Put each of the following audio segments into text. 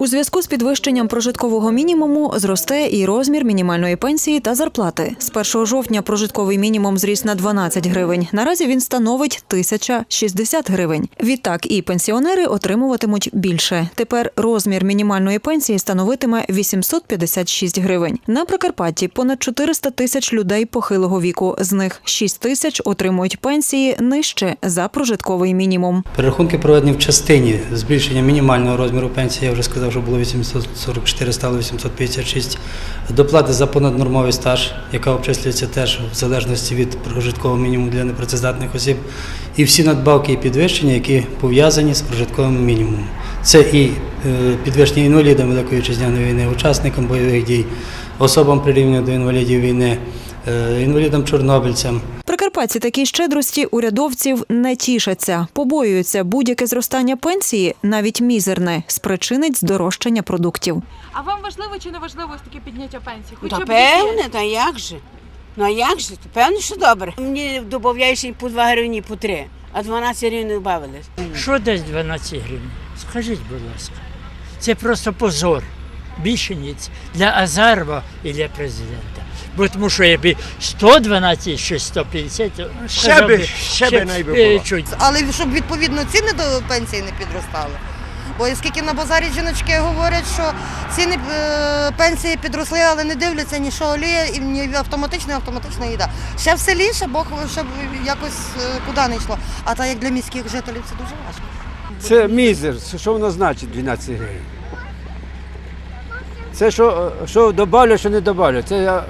У зв'язку з підвищенням прожиткового мінімуму зросте і розмір мінімальної пенсії та зарплати. З 1 жовтня прожитковий мінімум зріс на 12 гривень. Наразі він становить 1060 гривень. Відтак і пенсіонери отримуватимуть більше. Тепер розмір мінімальної пенсії становитиме 856 гривень. На Прикарпатті понад 400 тисяч людей похилого віку. З них 6 тисяч отримують пенсії нижче за прожитковий мінімум. Перерахунки проведені в частині збільшення мінімального розміру пенсії. Я вже сказав, що було 844, стало 856. Доплати за понаднормовий стаж, яка обчислюється теж в залежності від прожиткового мінімуму для непрацездатних осіб. І всі надбавки і підвищення, які пов'язані з прожитковим мінімумом. Це і е, підвищення інвалідам Великої вітчизняної війни, учасникам бойових дій, особам прирівняно до інвалідів війни, е, інвалідам-чорнобильцям. Прикарпатці такій щедрості урядовців не тішаться, побоюються будь-яке зростання пенсії, навіть мізерне, спричинить здорожчання продуктів. А вам важливо чи не важливо ось таке підняття пенсії? Ну, Хоча Та б певне, та як же? Ну а як же? Певне, що добре. Мені ще й по 2 гривні, по 3, а 12 гривень не додали. Що дасть 12 гривень? Скажіть, будь ласка. Це просто позор. Більше ніц для Азарова і для президента. Бо тому що якби 112 чи 150, Ще би- ще би е, було. чуть. але щоб відповідно ціни до пенсії не підростали. Бо оскільки на базарі жіночки говорять, що ціни е, пенсії підросли, але не дивляться ні що олія, і ні автоматична, автоматична їда. Ще в селі, ще Бог щоб якось е, куди не йшло. А так як для міських жителів це дуже важко. Це мізер. Що воно значить 12 гривень? Це що, що добавлю, що не добавлю. Це я-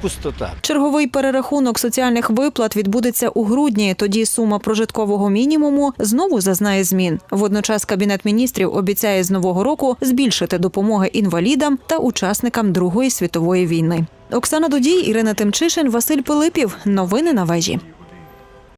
пустота. Черговий перерахунок соціальних виплат відбудеться у грудні. Тоді сума прожиткового мінімуму знову зазнає змін. Водночас кабінет міністрів обіцяє з нового року збільшити допомоги інвалідам та учасникам Другої світової війни. Оксана Дудій, Ірина Тимчишин, Василь Пилипів. Новини на вежі.